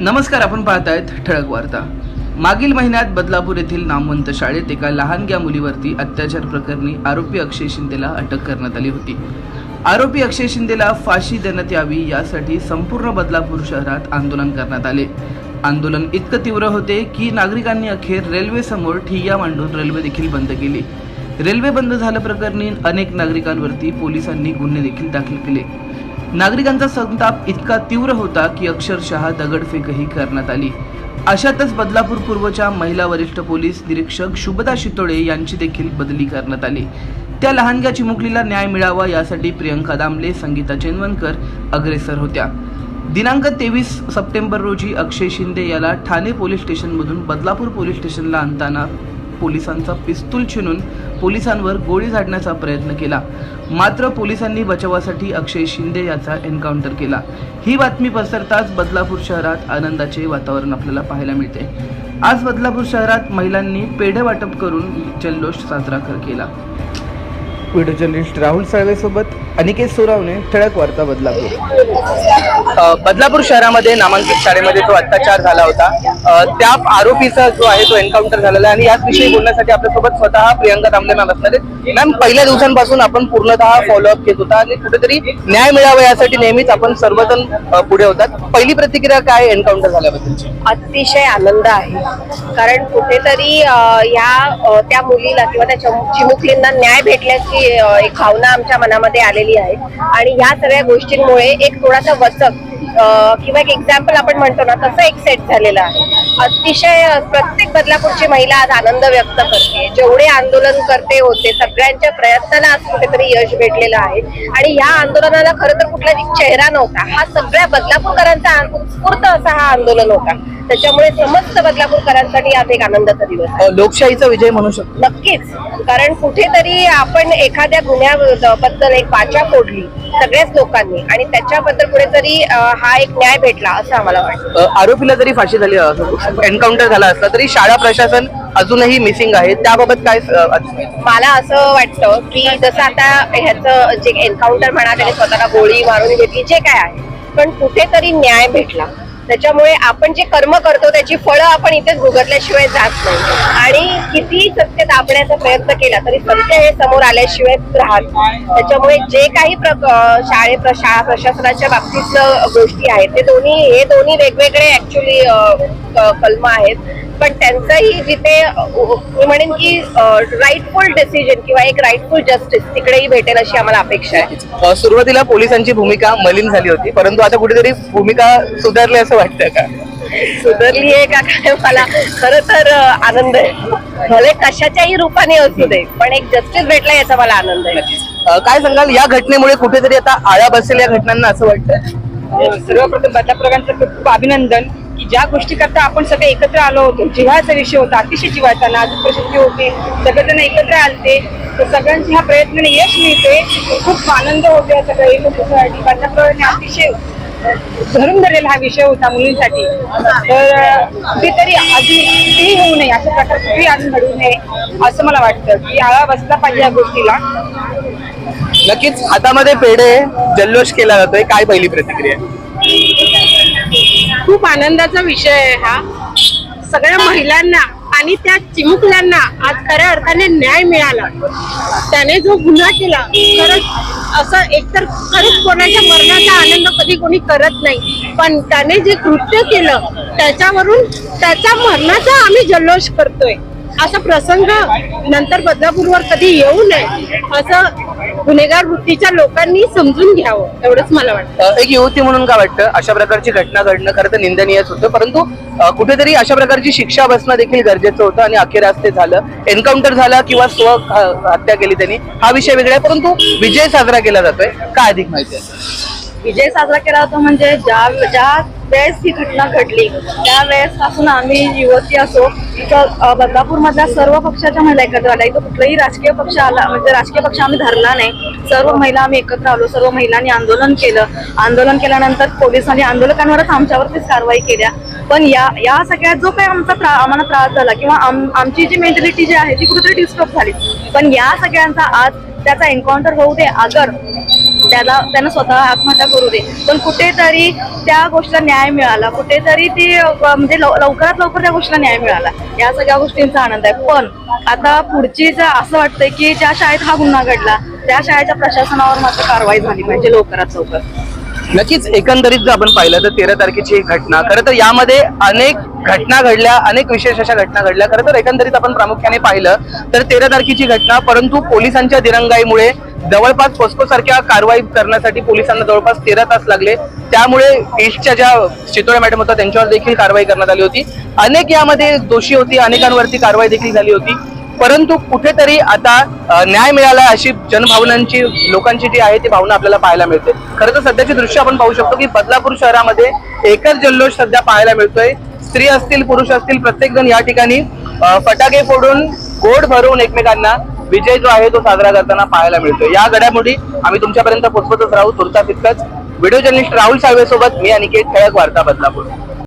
नमस्कार आपण पाहतायत ठळक वार्ता. मागील महिन्यात बदलापूर येथील नामवंत शाळेत एका लहानग्या मुलीवरती अत्याचार प्रकरणी आरोपी अक्षय शिंदेला अटक करण्यात आली होती. आरोपी अक्षय शिंदेला फाशी देण्यात यावी यासाठी संपूर्ण बदलापूर शहरात आंदोलन करण्यात आले. आंदोलन इतकं तीव्र होते की नागरिकांनी अखेर रेल्वेसमोर ठिय्या मांडून रेल्वे देखील बंद केली. रेल्वे बंद झाल्याप्रकरणी अनेक नागरिकांवरती पोलिसांनी गुन्हे देखील दाखल केले. नागरिकांचा संताप इतका तीव्र होता की अक्षरशः दगडफेकही करण्यात आली. अशातच बदलापूर पूर्वच्या महिला वरिष्ठ पोलीस निरीक्षक शुभदा शितोळे यांची देखील बदली करण्यात आली. त्या लहानग्या चिमुकलीला न्याय मिळावा यासाठी प्रियंका दामले संगीता चेनवनकर अग्रेसर होत्या. दिनांक तेवीस सप्टेंबर रोजी अक्षय शिंदे याला ठाणे पोलीस स्टेशनमधून बदलापूर पोलीस स्टेशनला आणताना पोलिसांचा पिस्तूल छिनून पोलिसांवर गोळी झाडण्याचा प्रयत्न केला. मात्र पोलिसांनी बचावासाठी अक्षय शिंदे याचा एन्काउंटर केला. ही बातमी पसरताच बदलापूर शहरात आनंदाचे वातावरण आपल्याला पाहायला मिळते. आज बदलापूर शहरात महिलांनी पेढे वाटप करून जल्लोष साजरा केला. व्हिडिओ जर्नलिस्ट राहुल साळवेसोबत अनिकेत सोरावणे ठळक वार्ता बदलापूर. बदलापूर शहरामध्ये नामांकित शाळेमध्ये जो अत्याचार झाला होता त्या आरोपीचा जो आहे तो एन्काउंटर झालेला आहे आणि याचविषयी बोलण्यासाठी आपल्यासोबत स्वतः प्रियंका दामले मॅम असणार आहेत. मॅम पहिल्या दिवसांपासून आपण पूर्णतः फॉलोअप घेत होता आणि कुठेतरी न्याय मिळावा यासाठी नेहमीच आपण सर्वजण पुढे होतात. पहिली प्रतिक्रिया काय एन्काउंटर झाल्याबद्दलची अतिशय आनंद आहे. कारण कुठेतरी या त्या मुलीला किंवा त्या चमु- चिमुकलींना न्याय भेटल्याची एक भावना आमच्या मनामध्ये आलेली आहे. आणि ह्या सगळ्या गोष्टींमुळे एक थोडासा वचक किंवा एक एक्झाम्पल आपण म्हणतो ना तसं एक सेट झालेलं आहे. अतिशय प्रत्येक बदलापूरची महिला आज आनंद व्यक्त करते. जेवढे आंदोलन करते होते सगळ्यांच्या प्रयत्नाला आज कुठेतरी यश भेटलेलं आहे. आणि ह्या आंदोलनाला खरं तर कुठला चेहरा नव्हता. हा सगळ्या बदलापूरकरांचा उत्स्फूर्त असा हा आंदोलन होता. त्याच्यामुळे समस्त बदलापूरकरांसाठी आज एक आनंदाचा दिवस लोकशाहीचा विजय म्हणू शकतो. नक्कीच. कारण कुठेतरी आपण एखाद्या गुन्ह्याबद्दल एक वाचा फोडली सगळ्याच लोकांनी आणि त्याच्याबद्दल कुठेतरी हा एक न्याय भेटला असं आम्हाला वाटतं. आरोपीला जरी फाशी झाली एन्काउंटर झाला असला तरी शाळा प्रशासन अजूनही मिसिंग आहे. त्याबाबत काय? मला असं वाटतं की जसं आता ह्याचं जे एन्काउंटर म्हणा त्याने स्वतःला गोळी मारून घेतली जे काय आहे. पण कुठेतरी न्याय भेटला. त्याच्यामुळे आपण जे कर्म करतो त्याची फळं आपण इथेच भुगतल्याशिवाय जात नाही. आणि किती सत्य दाबण्याचा प्रयत्न केला तरी सत्य हे समोर आल्याशिवाय राहत त्याच्यामुळे जे काही प्र- शाळे शाळा प्रशासनाच्या बाबतीतलं गोष्टी आहेत ते दोन्ही हे दोन्ही वेगवेगळे ऍक्च्युली कलम आहेत. पण त्यांचंही जिथे मी म्हणेन की राईटफुल डिसिजन किंवा एक राईटफुल जस्टिस तिकडेही भेटेल अशी आम्हाला अपेक्षा आहे. सुरुवातीला पोलिसांची भूमिका मलिन झाली होती परंतु आता कुठेतरी भूमिका सुधारली असं वाटतं का? सुधारली आहे का काय मला? खरं तर आनंद आहे. भले कशाच्याही रूपाने असू दे पण एक जस्टिस भेटला याचा मला आनंद आहे. काय सांगाल या घटनेमुळे कुठेतरी आता आळा बसेल या घटनांना असं वाटतं? सर्वप्रथम खूप खूप अभिनंदन. की ज्या गोष्टी करता आपण सगळे एकत्र आलो होतो जिव्हाचा विषय होता अतिशय जिव्हाचा नाजूक प्रसिद्धी होती सगळेजण एकत्र आलते तर सगळ्यांच्या ह्या प्रयत्नाने यश मिळते. खूप आनंद होतो या सगळ्या एकत्रितसाठी बदलापूरने अतिशय धरून धरलेला हा विषय होता मुलींसाठी. तर कुठेतरी अजून कुठेही होऊ नये अशा प्रकार कुठेही अजून घडू नये असं मला वाटतं की आळा बसला पाहिजे या गोष्टीला. नक्कीच हातामध्ये पेढे जल्लोष केला जातोय. काय पहिली प्रतिक्रिया? आनंदाचा विषय आहे हा. सगळ्या महिलांना आणि त्या चिमुकल्यांना आज खऱ्या अर्थाने न्याय मिळाला. त्याने जो गुन्हा केला खरंच असं एकतर खरंच कोणाच्या मरणाचा आनंद कधी कोणी करत नाही पण त्याने जे कृत्य केलं त्याच्यावरून त्याच्या मरणाचा आम्ही जल्लोष करतोय. असा प्रसंग नंतर बदलापूरवर कधी येऊ नये असं गुन्हेगार वृत्तीच्या लोकांनी समजून घ्यावं एवढंच मला वाटतं. एक युवती म्हणून काय वाटतं? अशा प्रकारची घटना घडणं खरं तर निंदनीयच होतं. परंतु अ, कुठेतरी अशा प्रकारची शिक्षा बसणं देखील गरजेचं होतं आणि अखेर आज ते झालं. एन्काउंटर झाला किंवा स्व ह- हत्या केली त्यांनी हा विषय वेगळा आहे. परंतु विजय साजरा केला जातोय. काय अधिक माहिती आहे? विजय साजरा केला होता म्हणजे ज्या ज्या वेळेस ही घटना घडली त्या वेळेस पासून आम्ही युवती असो तर मधल्या सर्व पक्षाच्या महिला एकत्र आल्या. इथं कुठलाही राजकीय पक्ष आला म्हणजे राजकीय पक्ष आम्ही धरला नाही. सर्व महिला आम्ही एकत्र आलो सर्व महिलांनी आंदोलन केलं. आंदोलन केल्यानंतर पोलिसांनी आंदोलकांवरच आमच्यावरतीच कारवाई केल्या. पण या या सगळ्यात जो काही आमचा आम्हाला त्रास झाला किंवा आमची जी मेंटॅलिटी जी आहे ती कुठेतरी डिस्टर्ब झाली. पण या सगळ्यांचा आज त्याचा एन्काउंटर होऊ दे अगर त्याला त्यांना स्वतः आत्महत्या करू दे. पण कुठेतरी त्या गोष्टीला न्याय मिळाला. कुठेतरी ती म्हणजे लव- लवकरात लवकर त्या गोष्टीला न्याय मिळाला. या सगळ्या गोष्टींचा आनंद आहे. पण आता पुढची जर असं वाटतंय की ज्या शाळेत हा गुन्हा घडला त्या शाळेच्या प्रशासनावर मात्र कारवाई झाली पाहिजे लवकरात लवकर. नक्कीच. एकंदरीत जर आपण पाहिलं तर तेरा तारखेची ही घटना खरं तर यामध्ये अनेक घटना घडल्या अनेक विशेष अशा घटना घडल्या. खरं तर एकंदरीत आपण प्रामुख्याने पाहिलं तर तेरा तारखेची घटना परंतु पोलिसांच्या दिरंगाईमुळे जवळपास फोस्को सारख्या कारवाई करण्यासाठी पोलिसांना जवळपास तेरा तास लागले. त्यामुळे ईस्टच्या ज्या चितोळे मॅडम होत्या त्यांच्यावर देखील कारवाई करण्यात आली होती. अनेक यामध्ये दोषी होती अनेकांवरती कारवाई देखील झाली होती. परंतु कुठेतरी आता न्याय मिळाला अशी जनभावनांची लोकांची जी आहे ती भावना आपल्याला पाहायला मिळते. खरं तर सध्याचे दृश्य आपण पाहू शकतो की बदलापूर शहरामध्ये एकच जल्लोष सध्या पाहायला मिळतोय. स्त्री असतील पुरुष असतील प्रत्येक जण या ठिकाणी फटाके फोडून गोड भरून एकमेकांना विजय जो आहे तो साजरा करताना पाहायला मिळतो या घडामोडी आम्ही तुमच्यापर्यंत पोहोचवतच राहू. तुरता तितकंच. व्हिडिओ जर्नलिस्ट राहुल साळवे सोबत मी अनिकेत ठळक वार्ता बदलापूर